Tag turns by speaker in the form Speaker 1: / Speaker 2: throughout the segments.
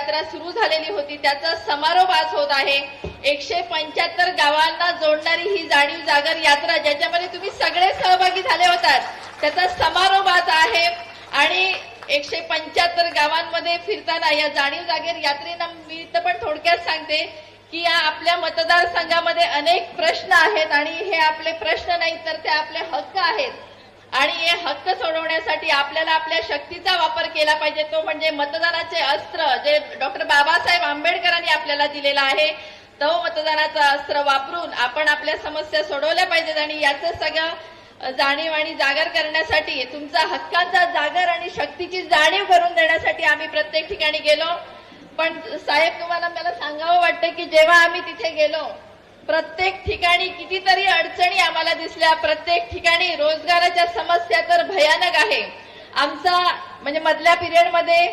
Speaker 1: यात्रा सुरू झालेली होती. त्याचा समारोप आज होत आहे. एकशे पंच्याहत्तर गावांना जोडणारी ही जाणीव जागर यात्रा ज्याच्यामध्ये तुम्ही सगळे सहभागी झाले होतात. त्याचा समारोप आज आहे. आणि एकशे पंच्याहत्तर गावांमध्ये फिरताना या जाणीव जागर यात्रेना मी तर पण थोडक्यात सांगते की या आपल्या मतदारसंघामध्ये अनेक प्रश्न आहेत. आणि हे आपले प्रश्न नाहीत तर ते आपले हक्क आहेत. आणि हे हक्क सोडवण्यासाठी आपल्याला आपल्या शक्तीचा वापर केला पाहिजे. तो म्हणजे मतदानाचे अस्त्र जे डॉक्टर बाबासाहेब आंबेडकरांनी आपल्याला दिलेला आहे तो मतदानाचा अस्त्र वापरून आपण आपल्या समस्या सोडवल्या पाहिजेत आणि याचं सगळं जाणीव आणि जागर करण्यासाठी तुमचा हक्काचा जागर आणि शक्तीची जाणीव करून देण्यासाठी आम्ही प्रत्येक ठिकाणी गेलो. पण साहेब तुम्हाला मला सांगावं वाटतं की जेव्हा आम्ही तिथे गेलो प्रत्येक ठिकाणी कितीतरी अडचणी आम्हाला दिसल्या प्रत्येक ठिकाणी रोजगाराच्या समस्या तर भयानक आहे. आमचा म्हणजे मधल्या पिरियडमध्ये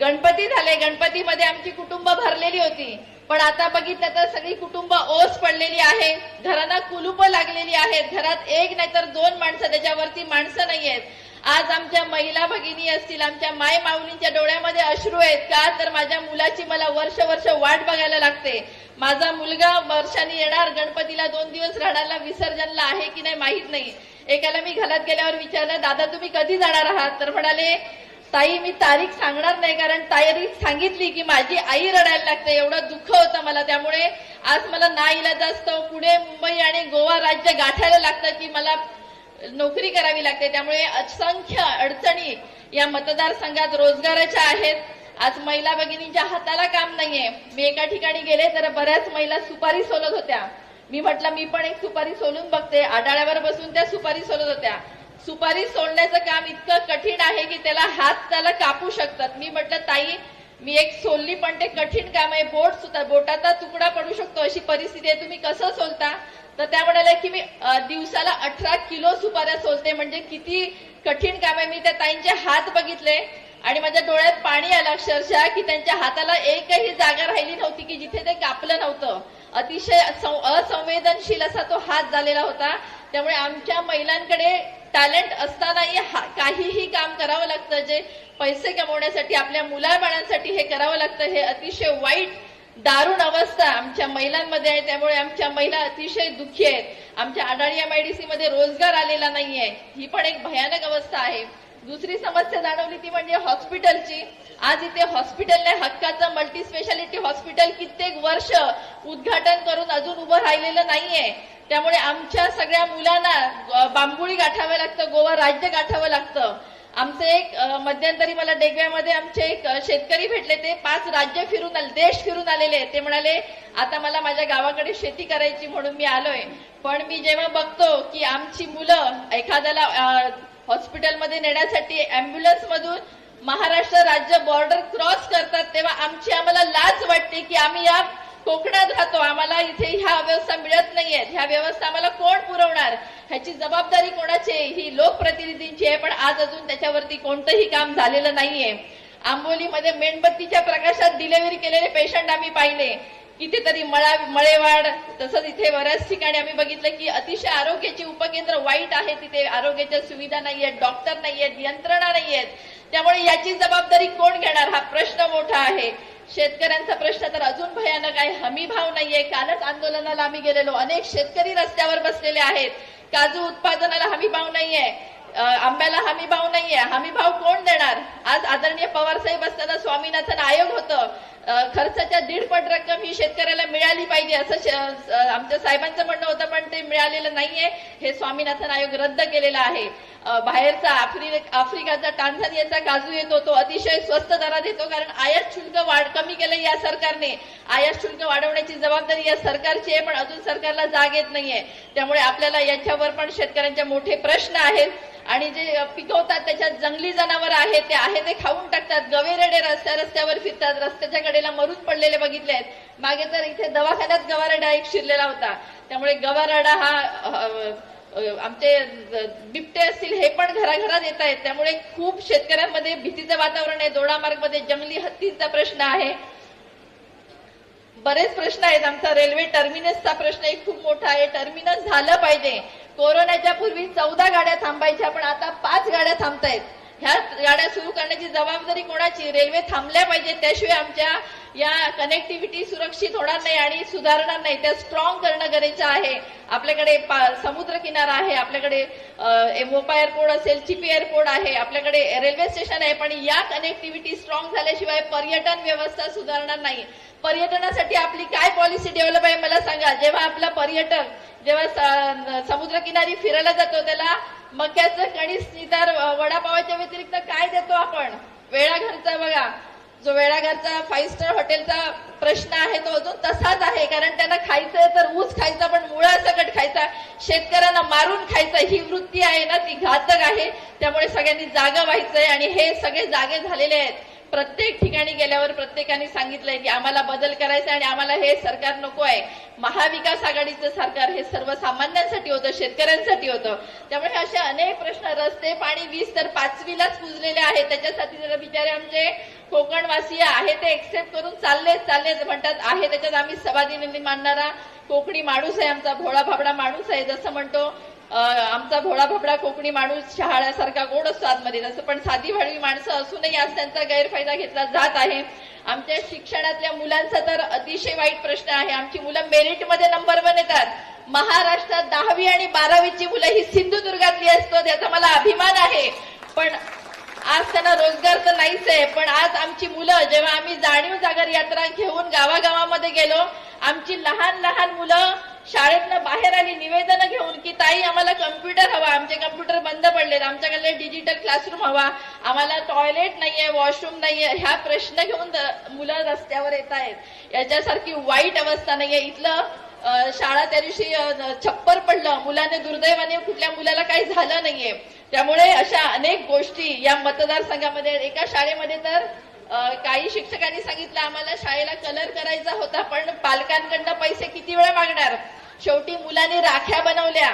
Speaker 1: गणपती झाले गणपतीमध्ये आमची कुटुंब भरलेली होती. पण आता बघितलं तर सगळी कुटुंब ओस पडलेली आहे घरांना कुलूप लागलेली आहेत घरात एक नाहीतर दोन माणसं त्याच्यावरती माणसं नाही आहेत. आज आमच्या महिला भगिनी असतील आमच्या माय माऊलींच्या डोळ्यामध्ये अश्रू आहेत. का तर माझ्या मुलाची मला वर्ष वर्ष वाट बघायला लागते. माझा मुलगा वर्षाने येणार गणपतीला दोन दिवस राहण्याला विसर्जनला आहे की नाही माहीत नाही. एकाला मी घरात गेल्यावर विचारलं दादा तुम्ही कधी जाणार आहात? तर म्हणाले ताई मी तारीख सांगणार नाही कारण तारीख सांगितली की माझी आई रडायला लागते. एवढं दुःख होतं मला त्यामुळे. आज मला ना इलाज असतं. पुणे मुंबई आणि गोवा राज्य गाठायला लागतं की मला नोकरी करावी लागते. त्यामुळे असंख्य अडचणी या मतदारसंघात रोजगाराच्या आहेत. आज महिला भगिनींच्या हाताला काम नाहीये. मी एका ठिकाणी गेले तर बऱ्याच महिला सुपारी सोलत होत्या. मी म्हटलं मी पण एक सुपारी सोलून बघते. आडाळ्यावर बसून त्या सुपारी सोलत होत्या. सुपारी सोलण्याचं काम इतकं कठीण आहे की त्याला हात त्याला कापू शकतात. मी म्हटलं ताई मी एक सोलली पण ते कठीण काम आहे. बोट सुद्धा बोटाचा तुकडा पडू शकतो. अशी परिस्थिती आहे. तुम्ही कसं सोलता? तर त्या म्हणाल्या की मी दिवसाला अठरा किलो सुपाऱ्या सोलते. म्हणजे किती कठीण काम आहे. मी त्या ताईंचे हात बघितले. आणि माझ्या डोळ्यात पाणी आलं अक्षरशः की त्यांच्या हाताला एकही जागा राहिली नव्हती की जिथे ते कापलं नव्हतं. अतिशय असंवेदनशील असा तो हात झालेला होता. त्यामुळे आमच्या महिलांकडे टॅलेंट असतानाही हा- काहीही काम करावं लागतं जे पैसे कमवण्यासाठी आपल्या मुलाबाळांसाठी हे करावं लागतं हे अतिशय वाईट दारुण अवस्था आमच्या महिलांमध्ये आहे. त्यामुळे आमच्या महिला अतिशय दुःखी आहेत. आमच्या आडाणी एमआयडीसी मध्ये रोजगार आलेला नाहीये. ही पण एक भयानक अवस्था आहे. दुसरी समस्या जाणवली ती म्हणजे हॉस्पिटलची. आज इथे हॉस्पिटलने हक्काचं मल्टी स्पेशालिटी हॉस्पिटल कित्येक वर्ष उद्घाटन करून अजून उभं राहिलेलं नाहीये. त्यामुळे आमच्या सगळ्या मुलांना बांबुळी गाठावं लागतं गोवा राज्य गाठावं लागतं. आमचं एक मध्यंतरी मला डेगव्यामध्ये आमचे एक शेतकरी भेटले ते पाच राज्य फिरून आले देश फिरून आलेले ते म्हणाले आता मला माझ्या गावाकडे शेती करायची म्हणून मी आलोय. पण मी जेव्हा बघतो की आमची मुलं एखाद्याला हॉस्पिटलमध्ये नेण्यासाठी अँब्युलन्स मधून महाराष्ट्र राज्य बॉर्डर क्रॉस करतात तेव्हा आमची आम्हाला लाज वाटते की आम्ही या कोकणात राहतो. आम्हाला इथे ह्या व्यवस्था मिळत नाहीयेत ह्या व्यवस्था आम्हाला कोण पुरवणार? ह्याची जबाबदारी कोणाची आहे? ही लोकप्रतिनिधींची आहे पण आज अजून त्याच्यावरती कोणतंही काम झालेलं नाहीये. आंबोलीमध्ये मेणबत्तीच्या प्रकाशात डिलिव्हरी केलेले पेशंट आम्ही पाहिले. कितीतरी मळा मळेवाड तसंच इथे बऱ्याच ठिकाणी आम्ही बघितलं की अतिशय आरोग्याची उपकेंद्र वाईट आहे तिथे आरोग्याच्या सुविधा नाही आहेत डॉक्टर नाही आहेत यंत्रणा नाही आहेत त्यामुळे याची जबाबदारी कोण घेणार? हा प्रश्न मोठा आहे. शेतकऱ्यांचा प्रश्न तर अजून भयानक आहे. हमी भाव नाहीये. कालच आंदोलनाला आम्ही गेलेलो. अनेक शेतकरी रस्त्यावर बसलेले आहेत. काजू उत्पादनाला हमी भाव नाहीये. आंब्याला हमी भाव नाहीये. हमी भाव कोण देणार? आज आदरणीय पवार साहेब असताना स्वामीनाथन आयोग होतं. खर्चाच्या दीडपट रक्कम ही शेतकऱ्याला मिळाली पाहिजे असं श- आमच्या साहेबांचं म्हणणं होतं पण ते मिळालेलं नाहीये. हे स्वामीनाथन आयोग रद्द केलेला आहे. बाहेरचा आफ्रि आफ्रिकाचा टांझानियाचा काजू येतो तो अतिशय स्वस्त दरात येतो कारण आयात शुल्क वाढ कमी केलं या सरकारने. आयात शुल्क वाढवण्याची जबाबदारी या सरकारची आहे पण अजून सरकारला जाग येत नाहीये. त्यामुळे आपल्याला याच्यावर पण शेतकऱ्यांचे मोठे प्रश्न आहेत. आणि जे पिकवतात त्याच्यात जंगली जनावर आहेत ते आहे ते खाऊन टाकतात. गवेरेडे रस्त्या रस्त्यावर फिरतात रस्त्याच्या कडेला मरून पडलेले बघितले आहेत. मागे तर इथे दवाखान्यात गवाराडा एक शिरलेला होता. त्यामुळे गवाराडा हा आमचे बिबटे असतील हे पण घराघरात येत आहेत. त्यामुळे खूप शेतकऱ्यांमध्ये भीतीचं वातावरण आहे. दोडामार्गमध्ये जंगली हत्तीचा प्रश्न आहे. बरेच प्रश्न आहेत. आमचा रेल्वे टर्मिनसचा प्रश्न एक खूप मोठा आहे. टर्मिनस झालं पाहिजे. कोरोनाच्या पूर्वी चौदा गाड्या थांबायच्या पण आता पाच गाड्या थांबतायत. ह्या गाड्या सुरू करण्याची जबाबदारी कोणाची? रेल्वे थांबल्या पाहिजे त्याशिवाय आमच्या या कनेक्टिव्हिटी सुरक्षित होणार नाही आणि सुधारणार नाही. त्या स्ट्रॉंग करणं गरजेचं आहे. आपल्याकडे पा- समुद्र किनारा आहे आपल्याकडे मोपा एअरपोर्ट असेल चिपी एअरपोर्ट आहे आपल्याकडे रेल्वे स्टेशन आहे पण या कनेक्टिव्हिटी स्ट्रॉंग झाल्याशिवाय पर्यटन व्यवस्था सुधारणार नाही. पर्यटनासाठी आपली काय पॉलिसी डेव्हलप आहे मला सांगा. जेव्हा आपला पर्यटक जेव्हा स- समुद्रकिनारी फिरायला जातो त्याला मक्याचं कणीस तर वडापावाच्या व्यतिरिक्त काय देतो आपण? वेळाघरचा बघा. जो वेळाघरचा फाईव्ह स्टार हॉटेलचा प्रश्न आहे तो अजून तसाच आहे. कारण त्यांना खायचंय तर ऊस खायचा पण मुळासकट खायचा. शेतकऱ्यांना मारून खायचा ही वृत्ती आहे ना ती घातक आहे. त्यामुळे सगळ्यांनी जागा व्हायचंय आणि हे सगळे जागे झालेले आहेत. प्रत्येक ठिकाणी गेल्यावर प्रत्येकाने सांगितलंय की आम्हाला बदल करायचा आणि आम्हाला हे सरकार नको आहे. महाविकास आघाडीचं सरकार हे सर्वसामान्यांसाठी होतं शेतकऱ्यांसाठी होतं. त्यामुळे असे अनेक प्रश्न रस्ते पाणी वीज तर पाचवीलाच पुजलेले आहेत. त्याच्यासाठी जरा बिचारे आमचे कोकणवासीय आहे ते एक्सेप्ट करून चाललेच चाललेच म्हणतात आहे त्याच्यात आम्ही सभादिनी मानणारा कोकणी माणूस आहे आमचा भोळा भाबडा माणूस आहे जसं म्हणतो आमचा भोळा भोपळा कोकणी माणूस शहाळ्यासारखा गोड असतो आतमध्ये तसं पण साधी भळवी माणसं असूनही आज त्यांचा गैरफायदा घेतला जात आहे. आमच्या शिक्षणातल्या मुलांचा तर अतिशय वाईट प्रश्न आहे. आमची मुलं मेरिटमध्ये नंबर वन येतात. महाराष्ट्रात दहावी आणि बारावीची मुलं ही सिंधुदुर्गातली असतो त्याचा मला अभिमान आहे. पण आज त्यांना रोजगार तर नाहीच आहे. पण आज आमची मुलं जेव्हा आम्ही जाणीव जागर यात्रा घेऊन गावागावामध्ये गेलो आमची लहान लहान मुलं शाळेतनं बाहेर आली निवेदन घेऊन की ताई आम्हाला कम्प्युटर हवा. आमचे कम्प्युटर बंद पडलेत. आमच्याकडे डिजिटल क्लासरूम हवा. आम्हाला टॉयलेट नाहीये वॉशरूम नाहीये. ह्या प्रश्न घेऊन द- मुलं रस्त्यावर येत आहेत याच्यासारखी वाईट अवस्था नाहीये. इथलं शाळा त्या दिवशी छप्पर पडलं. मुलाने दुर्दैवाने कुठल्या मुलाला काही झालं नाहीये. त्यामुळे अशा अनेक गोष्टी या मतदारसंघामध्ये एका शाळेमध्ये तर काही शिक्षकांनी सांगितलं आम्हाला शाळेला कलर करायचा होता पण पालकांकडनं पैसे किती वेळा मागणार? शेवटी मुलाने राख्या बनवल्या.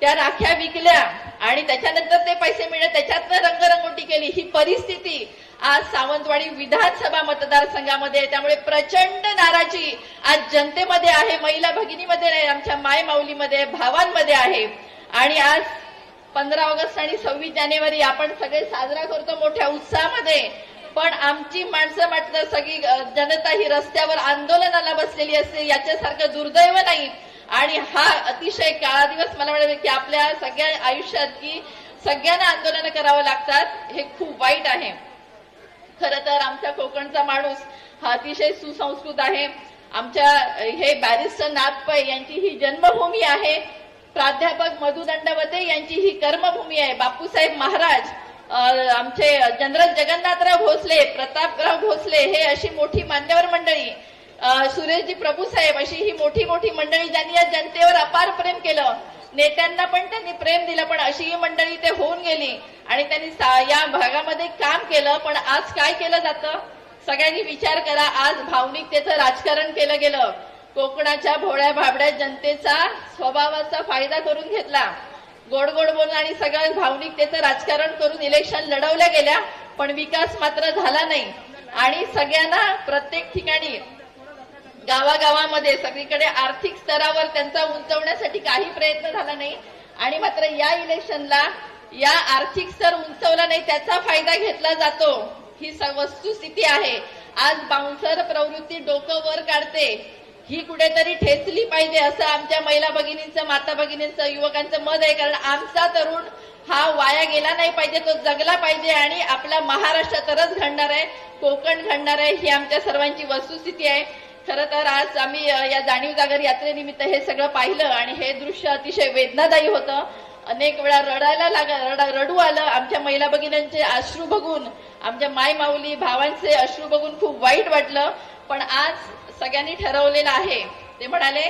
Speaker 1: त्या राख्या विकल्या आणि त्याच्यानंतर ते पैसे मिळत त्याच्यातनं रंगरंगोटी केली. ही परिस्थिती आज सावंतवाडी विधानसभा मतदारसंघामध्ये आहे. त्यामुळे प्रचंड नाराजी आज जनतेमध्ये आहे. महिला भगिनीमध्ये नाही आमच्या माय माऊलीमध्ये भावांमध्ये आहे. आणि आज पंधरा ऑगस्ट आणि सव्वीस जानेवारी आपण सगळे साजरा करतो मोठ्या उत्साहामध्ये. पण आमची माणसं म्हटलं सगळी जनता ही रस्त्यावर आंदोलनाला बसलेली असते. याच्यासारखं दुर्दैव नाही. आणि हा अतिशय काळा दिवस मला म्हणाले की आपल्या सगळ्या आयुष्यात की सगळ्यांना आंदोलन करावं लागतात हे खूप वाईट आहे. खर तर आमच्या कोकणचा माणूस हा अतिशय सुसंस्कृत आहे. आमच्या हे बॅरिस्टर नाथ पै यांची ही जन्मभूमी आहे. प्राध्यापक मधु दंडवते यांची ही कर्मभूमी आहे. बापूसाहेब महाराज आमचे जनरल जगन्नाथराव भोसले प्रतापराव भोसले हे अशी मोठी मान्यवर मंडळी सुरेशजी प्रभू साहेब अशी ही मोठी मोठी मंडळी ज्यांनी या जनतेवर अपार प्रेम केलं. नेत्यांना पण त्यांनी प्रेम दिलं पण अशी ही मंडळी ते होऊन गेली. आणि त्यांनी या भागामध्ये काम केलं पण आज काय केलं जातं? सगळ्यांनी विचार करा आज भावनिकतेचं राजकारण केलं गेलं. कोकणाच्या भोळ्या भाबड्या जनतेचा स्वभावाचा फायदा करून घेतला. गोड गोड बोलणं आणि सगळं भावनिकतेचं राजकारण करून इलेक्शन लढवल्या गेल्या पण विकास मात्र झाला नाही. आणि सगळ्यांना प्रत्येक ठिकाणी गावागावामध्ये सगळीकडे आर्थिक स्तरावर त्यांचा उंचवण्यासाठी काही प्रयत्न झाला नाही. आणि मात्र या इलेक्शनला या आर्थिक स्तर उंचवला नाही त्याचा फायदा घेतला जातो. ही स- वस्तुस्थिती आहे. आज बाउन्सर प्रवृत्ती डोकं वर काढते. ही कुठेतरी ठेचली पाहिजे असं आमच्या महिला भगिनींचं माता भगिनींचं युवकांचं मत आहे. कारण आमचा तरुण हा वाया गेला नाही पाहिजे तो जगला पाहिजे आणि आपला महाराष्ट्र तरच घडणार आहे कोकण घडणार आहे ही आमच्या सर्वांची वस्तुस्थिती आहे. खरं तर आज आम्ही या जाणीव जागर यात्रेनिमित्त हे सगळं पाहिलं आणि हे दृश्य अतिशय वेदनादायी होतं. अनेक वेळा रडायला लाग रडा रडू आलं. आमच्या महिला भगिनींचे अश्रू बघून आमच्या माय माऊली भावांचे अश्रू बघून खूप वाईट वाटलं. पण आज सगळ्यांनी ठरवलेलं आहे. ते म्हणाले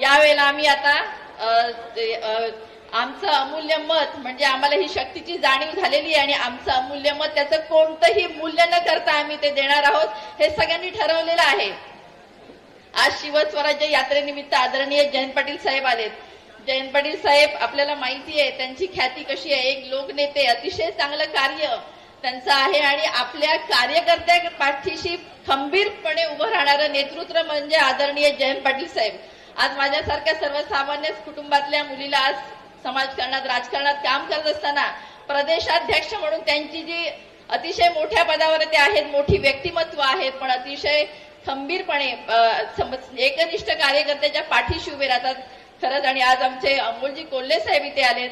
Speaker 1: यावेळेला आम्ही आता ते, आमचं अमूल्य मत म्हणजे आम्हाला ही शक्तीची जाणीव झालेली आहे आणि आमचं अमूल्य मत त्याचं कोणतंही मूल्य न करता आम्ही ते देणार आहोत हे सगळ्यांनी ठरवलेलं आहे. आज शिवस्वराज्य यात्रेनिमित्त आदरणीय जयंत पाटील साहेब आलेत. जयंत पाटील साहेब आपल्याला माहिती आहे त्यांची ख्याती कशी आहे? एक लोकनेते अतिशय चांगलं कार्य त्यांचं आहे आणि आपल्या कार्यकर्त्या पाठीशी खंबीरपणे उभं राहणारं नेतृत्व म्हणजे आदरणीय जयंत पाटील साहेब. आज माझ्यासारख्या सर्वसामान्य कुटुंबातल्या मुलीला आज समाजकारणात राजकारणात काम करत असताना प्रदेशाध्यक्ष म्हणून त्यांची जी अतिशय मोठ्या पदावर ते आहेत मोठी व्यक्तिमत्व आहेत पण अतिशय खंबीरपणे एकनिष्ठ कार्यकर्त्याच्या पाठीशी उभे राहतात. खरंच आणि आज आमचे अमोलजी कोल्हे साहेब इथे आलेत.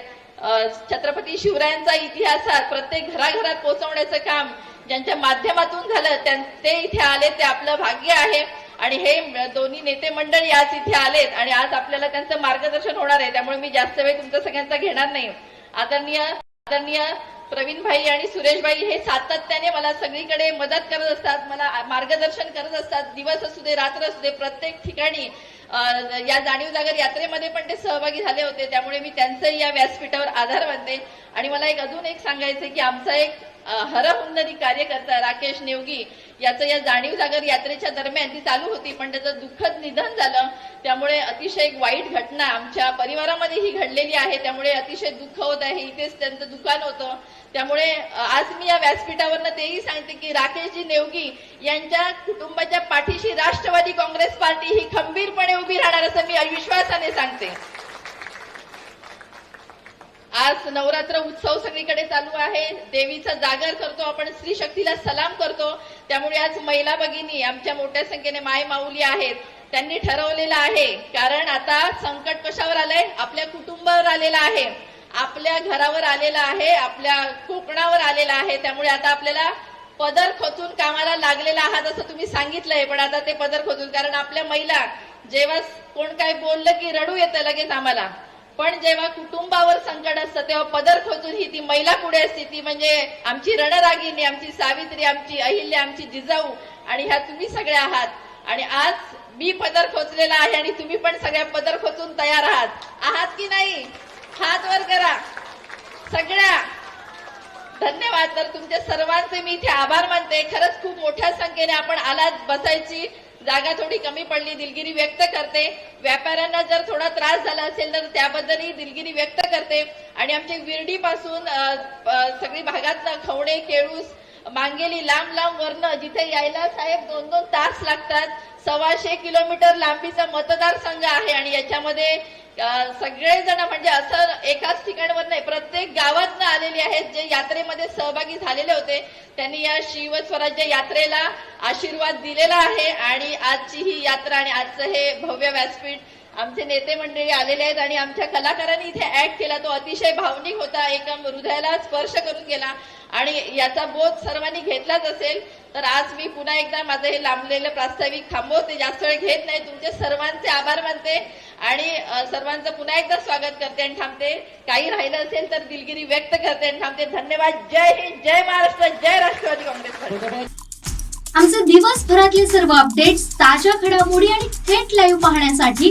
Speaker 1: छत्रपती शिवरायांचा इतिहासात प्रत्येक घराघरात पोहोचवण्याचं काम ज्यांच्या माध्यमातून झालं त्यां- ते इथे आले ते आपलं भाग्य आहे. आणि हे दोन्ही नेते मंडळी आज इथे आलेत आणि आज आपल्याला त्यांचं मार्गदर्शन होणार आहे. त्यामुळे मी जास्त वेळ तुमचा सगळ्यांचा घेणार नाही. आदरणीय आदरणीय प्रवीण भाई आणि सुरेश भाई हे सातत्याने मला सगळीकडे मदत करत असतात मला मार्गदर्शन करत असतात. दिवस असू दे रात्र असू दे प्रत्येक ठिकाणी या जाणीव जागर यात्रेमध्ये पण ते सहभागी झाले होते. त्यामुळे मी त्यांचंही या व्यासपीठावर आधार मानते. आणि मला एक अजून एक सांगायचं की आमचा एक हरहुंदरी कार्यकर्ता राकेश नेवगी याचं या जाणीव जागर यात्रेच्या दरम्यान ती चालू होती पण त्याचं दुःखद निधन झालं. त्यामुळे अतिशय एक वाईट घटना आमच्या परिवारामध्ये ही घडलेली आहे. त्यामुळे अतिशय दुःख होत आहे. इथेच त्यांचं दुकान होतं. त्यामुळे आज मी या व्यासपीठावरनं तेही सांगते की राकेशजी नेवगी यांच्या कुटुंबाच्या पाठीशी राष्ट्रवादी काँग्रेस पार्टी ही खंबीरपणे उभी राहणार असं मी विश्वासाने सांगते. आज नवरात्र उत्सव सगळीकडे चालू आहे. देवीचा जागर करतो आपण स्त्री शक्तीला सलाम करतो. त्यामुळे आज महिला भगिनी आमच्या मोठ्या संख्येने माय माऊली आहेत. त्यांनी ठरवलेलं आहे. कारण आता संकट कशावर आलंय? आपल्या कुटुंबावर आलेलं आहे. आपल्या घरावर आलेलं आहे. आपल्या कोकणावर आलेलं आहे. त्यामुळे आता आपल्याला पदर खोचून कामाला लागलेला आहात असं तुम्ही सांगितलंय. पण आता ते पदर खोचून कारण आपल्या महिला जेव्हा कोण काय बोललं की रडू येतं लगेच आम्हाला. पण जेव्हा कुटुंबावर संकट असतं तेव्हा पदर खोचून ही ती महिला पुढे असते. ती म्हणजे आमची रणरागिनी आमची सावित्री आमची अहिल्या आमची जिजाऊ आणि ह्या तुम्ही सगळ्या आहात. आणि आज मी पदर खोचलेला आहे आणि तुम्ही पण सगळ्या पदर खोचून तयार आहात. आहात की नाही? हात वर करा. सगळ्या. धन्यवाद. तर तुमच्या सर्वांचे मी इथे आभार मानते. खरंच खूप मोठ्या संख्येने आपण आलात बसायची. जागा थोडी कमी पडली दिलगिरी व्यक्त करते. व्यापाऱ्यांना जर थोडा त्रास झाला असेल तर त्याबद्दलही दिलगिरी व्यक्त करते. आणि आमच्या विर्डी पासून सगळी भागात खवणे केळूस मांगेली लांब लांब वरनं जिथे यायला साहेब दोन दोन तास लागतात. सव्वाशे किलोमीटर लांबीचा मतदारसंघ आहे आणि याच्यामध्ये सगळेजण म्हणजे असं एकाच ठिकाणवर नाही प्रत्येक गावातनं आलेले आहेत जे यात्रेमध्ये सहभागी झालेले होते. त्यांनी या शिव स्वराज्य यात्रेला आशीर्वाद दिलेला आहे आणि आजची ही यात्रा आणि आजचं हे भव्य व्यासपीठ आमचे नेते मंडळी आलेले आहेत आणि आमच्या कलाकारांनी इथे ऍक्ट केला. तो अतिशय भावनिक होता. एका हृदयाला स्पर्श करून गेला. आणि याचा बोध सर्वांनी घेतलाच असेल. तर आज मी पुन्हा एकदा माझं हे लांबलेलं प्रास्ताविक थांबवते. जास्त वेळ घेत नाही. तुमचे सर्वांचे आभार मानते. आणि सर्वांचं पुन्हा एकदा स्वागत करते आणि थांबते. काही राहिलं असेल तर दिलगिरी व्यक्त करते आणि थांबते. धन्यवाद. जय हिंद. जय महाराष्ट्र. जय राष्ट्रवादी काँग्रेस.
Speaker 2: आमचे दिवसभरातले सर्व अपडेट्स ताज्या घडामोडी आणि थेट लाईव्ह पाहण्यासाठी